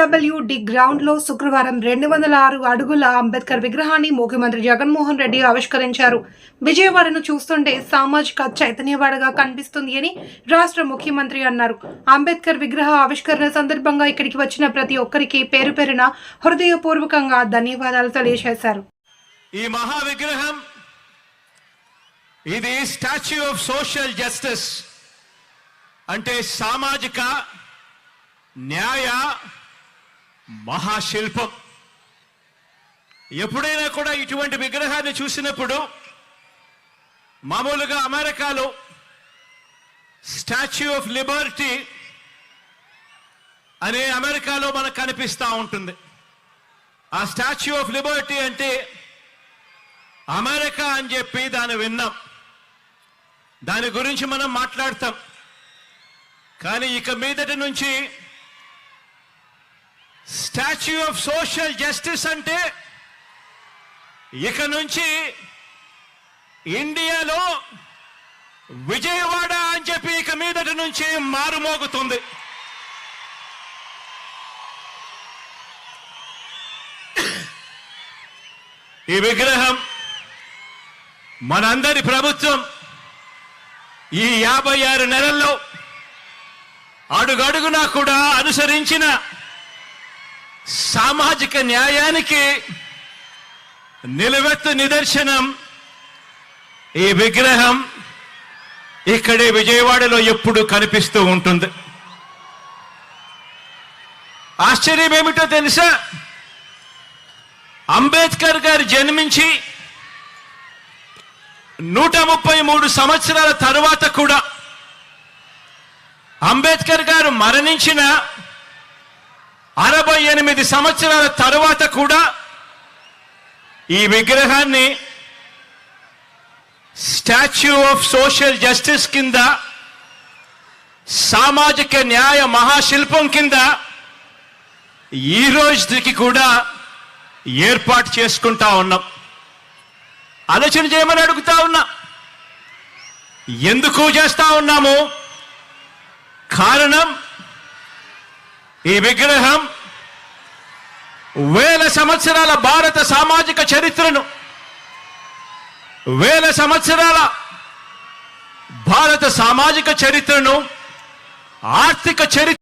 హెచ్డబ్ల్యూడి గ్రౌండ్లో శుక్రవారం రెండు వందల ఆరు అడుగుల అంబేద్కర్ విగ్రహాన్ని ముఖ్యమంత్రి జగన్మోహన్ రెడ్డి ఆవిష్కరించారు. విజయవాడను చూస్తుంటే సామాజిక చైతన్యవాడగా కనిపిస్తుంది అని రాష్ట్ర ముఖ్యమంత్రి అన్నారు. అంబేద్కర్ విగ్రహ ఆవిష్కరణ సందర్భంగా ఇక్కడికి వచ్చిన ప్రతి ఒక్కరికి పేరు పేరున హృదయపూర్వకంగా ధన్యవాదాలు తెలియజేశారు. ఈ మహా విగ్రహం ఇది స్టాచ్యూ ఆఫ్ సోషల్ జస్టిస్ అంటే సామాజిక న్యాయ మహాశిల్పం. ఎప్పుడైనా కూడా ఇటువంటి విగ్రహాన్ని చూసినప్పుడు మామూలుగా అమెరికాలో స్టాచ్యూ ఆఫ్ లిబర్టీ అనే అమెరికాలో మనకు కనిపిస్తూ ఉంటుంది. ఆ స్టాచ్యూ ఆఫ్ లిబర్టీ అంటే అమెరికా అని చెప్పి దాన్ని విన్నాం. దాని గురించి మనం మాట్లాడతాం. కానీ ఇక మీదటి నుంచి స్టాచ్యూ ఆఫ్ సోషల్ జస్టిస్ అంటే ఇక నుంచి ఇండియాలో విజయవాడ అని చెప్పి ఇక మీదటి నుంచి మారుమోగుతుంది ఈ విగ్రహం మనందరి ప్రభుత్వం ఈ యాభై ఆరు నెలల్లో అడుగడుగునా కూడా అనుసరించిన సామాజిక న్యాయానికి నిలువెత్తు నిదర్శనం ఈ విగ్రహం ఇక్కడే విజయవాడలో ఎప్పుడు కనిపిస్తూ ఉంటుంది. ఆశ్చర్యం ఏమిటో తెలుసా? అంబేద్కర్ గారు జన్మించి నూట ముప్పై మూడు సంవత్సరాల తరువాత కూడా అంబేద్కర్ గారు మరణించిన అరవై ఎనిమిది సంవత్సరాల తరువాత కూడా ఈ విగ్రహాన్ని స్టాచ్యూ ఆఫ్ సోషల్ జస్టిస్ కింద సామాజిక న్యాయ మహాశిల్పం కింద ఈ రోజుకి కూడా ఏర్పాటు చేసుకుంటా ఉన్నాం. ఆలోచన చేయమని అడుగుతా ఉన్నా. ఎందుకు చేస్తా ఉన్నాము? కారణం ఈ విగ్రహం వేల సంవత్సరాల భారత సామాజిక చరిత్రను వేల సంవత్సరాల భారత సామాజిక చరిత్రను ఆర్థిక చరిత్ర